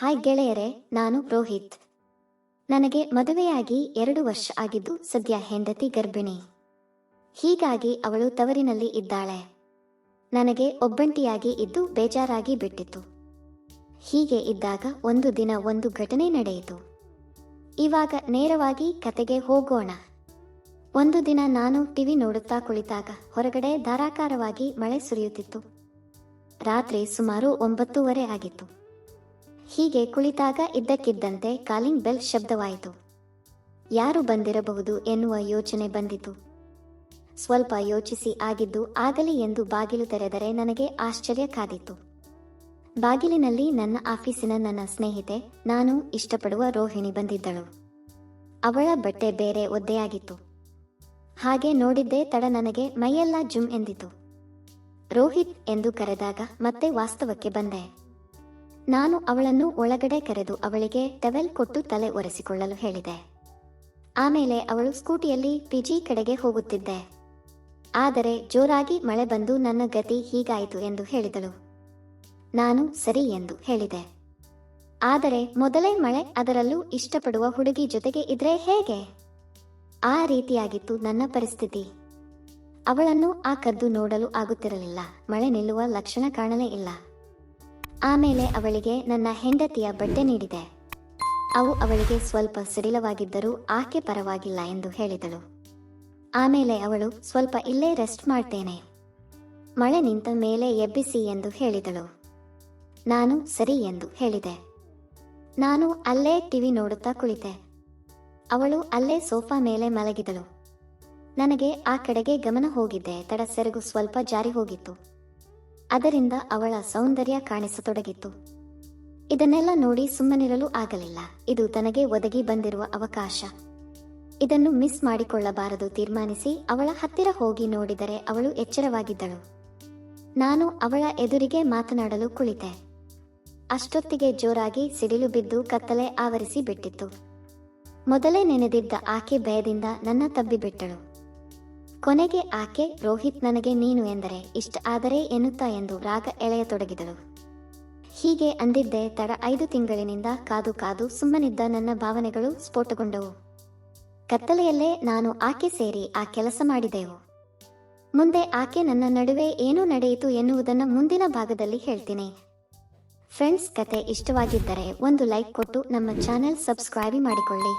Hi ಗೆಳೆಯರೆ, ನಾನು ರೋಹಿತ್. ನನಗೆ ಮದುವೆಯಾಗಿ ಎರಡು ವರ್ಷ ಆಗಿದ್ದು ಸದ್ಯ ಹೆಂಡತಿ ಗರ್ಭಿಣಿ. ಹೀಗಾಗಿ ಅವಳು ತವರಿನಲ್ಲಿ ಇದ್ದಾಳೆ. ನನಗೆ ಒಬ್ಬಂಟಿಯಾಗಿ ಇದ್ದು ಬೇಜಾರಾಗಿ ಬಿಟ್ಟಿತ್ತು ಹೀಗೆ ಇದ್ದಾಗ ಒಂದು ದಿನ ಒಂದು ಘಟನೆ ನಡೆಯಿತು. ಇವಾಗ ನೇರವಾಗಿ ಕತೆಗೆ ಹೋಗೋಣ. ಒಂದು ದಿನ ನಾನು ಟಿವಿ ನೋಡುತ್ತಾ ಕುಳಿತಾಗ ಹೊರಗಡೆ ಧಾರಾಕಾರವಾಗಿ ಮಳೆ ಸುರಿಯುತ್ತಿತ್ತು. ರಾತ್ರಿ ಸುಮಾರು ಒಂಬತ್ತೂವರೆ ಆಗಿತ್ತು. ಹೀಗೆ ಕುಳಿತಾಗ ಇದ್ದಕ್ಕಿದ್ದಂತೆ ಕಾಲಿಂಗ್ ಬೆಲ್ ಶಬ್ದವಾಯಿತು. ಯಾರು ಬಂದಿರಬಹುದು ಎನ್ನುವ ಯೋಚನೆ ಬಂದಿತು. ಸ್ವಲ್ಪ ಯೋಚಿಸಿ ಆಗಿದ್ದು ಆಗಲಿ ಎಂದು ಬಾಗಿಲು ತೆರೆದರೆ ನನಗೆ ಆಶ್ಚರ್ಯ ಕಾದಿತ್ತು. ಬಾಗಿಲಿನಲ್ಲಿ ನನ್ನ ಆಫೀಸಿನ ನನ್ನ ಸ್ನೇಹಿತೆ, ನಾನು ಇಷ್ಟಪಡುವ ರೋಹಿಣಿ ಬಂದಿದ್ದಳು. ಅವಳ ಬಟ್ಟೆ ಬೇರೆ ಒದ್ದೆಯಾಗಿತ್ತು. ಹಾಗೆ ನೋಡಿದ್ದೇ ತಡ ನನಗೆ ಮೈಯೆಲ್ಲ ಜುಮ್ ಎಂದಿತು. ರೋಹಿತ್ ಎಂದು ಕರೆದಾಗ ಮತ್ತೆ ವಾಸ್ತವಕ್ಕೆ ಬಂದೆ. ನಾನು ಅವಳನ್ನು ಒಳಗಡೆ ಕರೆದು ಅವಳಿಗೆ ಟವೆಲ್ ಕೊಟ್ಟು ತಲೆ ಒರೆಸಿಕೊಳ್ಳಲು ಹೇಳಿದೆ. ಆಮೇಲೆ ಅವಳು ಸ್ಕೂಟಿಯಲ್ಲಿ ಪಿಜಿ ಕಡೆಗೆ ಹೋಗುತ್ತಿದ್ದೆ. ಆದರೆ ಜೋರಾಗಿ ಮಳೆ ಬಂದು ನನ್ನ ಗತಿ ಹೀಗಾಯಿತು ಎಂದು ಹೇಳಿದಳು. ನಾನು ಸರಿ ಎಂದು ಹೇಳಿದೆ. ಆದರೆ ಮೊದಲೇ ಮಳೆ ಅದರಲ್ಲೂ ಇಷ್ಟಪಡುವ ಹುಡುಗಿ ಜೊತೆಗೆ ಇದ್ರೆ ಹೇಗೆ? ಆ ರೀತಿಯಾಗಿತ್ತು ನನ್ನ ಪರಿಸ್ಥಿತಿ. ಅವಳನ್ನು ಆ ಕದ್ದು ನೋಡಲು ಆಗುತ್ತಿರಲಿಲ್ಲ. ಮಳೆ ನಿಲ್ಲುವ ಲಕ್ಷಣ ಕಾಣಲೇ ಇಲ್ಲ. ಆಮೇಲೆ ಅವಳಿಗೆ ನನ್ನ ಹೆಂಡತಿಯ ಬಟ್ಟೆ ನೀಡಿದೆ. ಅವು ಅವಳಿಗೆ ಸ್ವಲ್ಪ ಸಿಡಿಲವಾಗಿದ್ದರೂ ಆಕೆ ಪರವಾಗಿಲ್ಲ ಎಂದು ಹೇಳಿದಳು. ಆಮೇಲೆ ಅವಳು, ಸ್ವಲ್ಪ ಇಲ್ಲೇ ರೆಸ್ಟ್ ಮಾಡ್ತೇನೆ. ಮಳೆ ನಿಂತ ಮೇಲೆ ಎಬ್ಬಿಸಿ ಎಂದು ಹೇಳಿದಳು. ನಾನು ಸರಿ ಎಂದು ಹೇಳಿದೆ. ನಾನು ಅಲ್ಲೇ ಟಿವಿ ನೋಡುತ್ತಾ ಕುಳಿತೆ. ಅವಳು ಅಲ್ಲೇ ಸೋಫಾ ಮೇಲೆ ಮಲಗಿದಳು. ನನಗೆ ಆ ಕಡೆಗೆ ಗಮನ ಹೋಗಿದ್ದೆ. ತಡ ಸೆರಗು ಸ್ವಲ್ಪ ಜಾರಿ ಹೋಗಿತ್ತು. ಅದರಿಂದ ಅವಳ ಸೌಂದರ್ಯ ಕಾಣಿಸತೊಡಗಿತ್ತು ಇದನ್ನೆಲ್ಲ ನೋಡಿ ಸುಮ್ಮನಿರಲು ಆಗಲಿಲ್ಲ. ಇದು ತನಗೆ ಒದಗಿ ಬಂದಿರುವ ಅವಕಾಶ. ಇದನ್ನು ಮಿಸ್ ಮಾಡಿಕೊಳ್ಳಬಾರದು ತೀರ್ಮಾನಿಸಿ ಅವಳ ಹತ್ತಿರ ಹೋಗಿ ನೋಡಿದರೆ ಅವಳು ಎಚ್ಚರವಾಗಿದ್ದಳು. ನಾನು ಅವಳ ಎದುರಿಗೆ ಮಾತನಾಡಲು ಕುಳಿತೆ. ಅಷ್ಟೊತ್ತಿಗೆ ಜೋರಾಗಿ ಸಿಡಿಲು ಬಿದ್ದು ಕತ್ತಲೆ ಆವರಿಸಿ ಬಿಟ್ಟಿತ್ತು. ಮೊದಲೇ ನೆನೆದಿದ್ದ ಆಕೆ ಭಯದಿಂದ ನನ್ನ ತಬ್ಬಿಬಿಟ್ಟಳು. ಕೊನೆಗೆ ಆಕೆ, ರೋಹಿತ್ ನನಗೆ ನೀನು ಎಂದರೆ ಇಷ್ಟ ಆದರೆ ಎನ್ನುತ್ತಾ ಎಂದು ರಾಗ ಎಳೆಯತೊಡಗಿದಳು. ಹೀಗೆ ಅಂದಿದ್ದೆ ತಡ ಐದು ತಿಂಗಳಿನಿಂದ ಕಾದು ಕಾದು ಸುಮ್ಮನಿದ್ದ ನನ್ನ ಭಾವನೆಗಳು ಸ್ಫೋಟಗೊಂಡವು. ಕತ್ತಲೆಯಲ್ಲೇ ನಾನು ಆಕೆ ಸೇರಿ ಆ ಕೆಲಸ ಮಾಡಿದೆವು. ಮುಂದೆ ಆಕೆ ನನ್ನ ನಡುವೆ ಏನು ನಡೆಯಿತು ಎನ್ನುವುದನ್ನು ಮುಂದಿನ ಭಾಗದಲ್ಲಿ ಹೇಳ್ತೀನಿ. ಫ್ರೆಂಡ್ಸ್, ಕತೆ ಇಷ್ಟವಾಗಿದ್ದರೆ ಒಂದು ಲೈಕ್ ಕೊಟ್ಟು ನಮ್ಮ ಚಾನೆಲ್ ಸಬ್ಸ್ಕ್ರೈಬ್ ಮಾಡಿಕೊಳ್ಳಿ.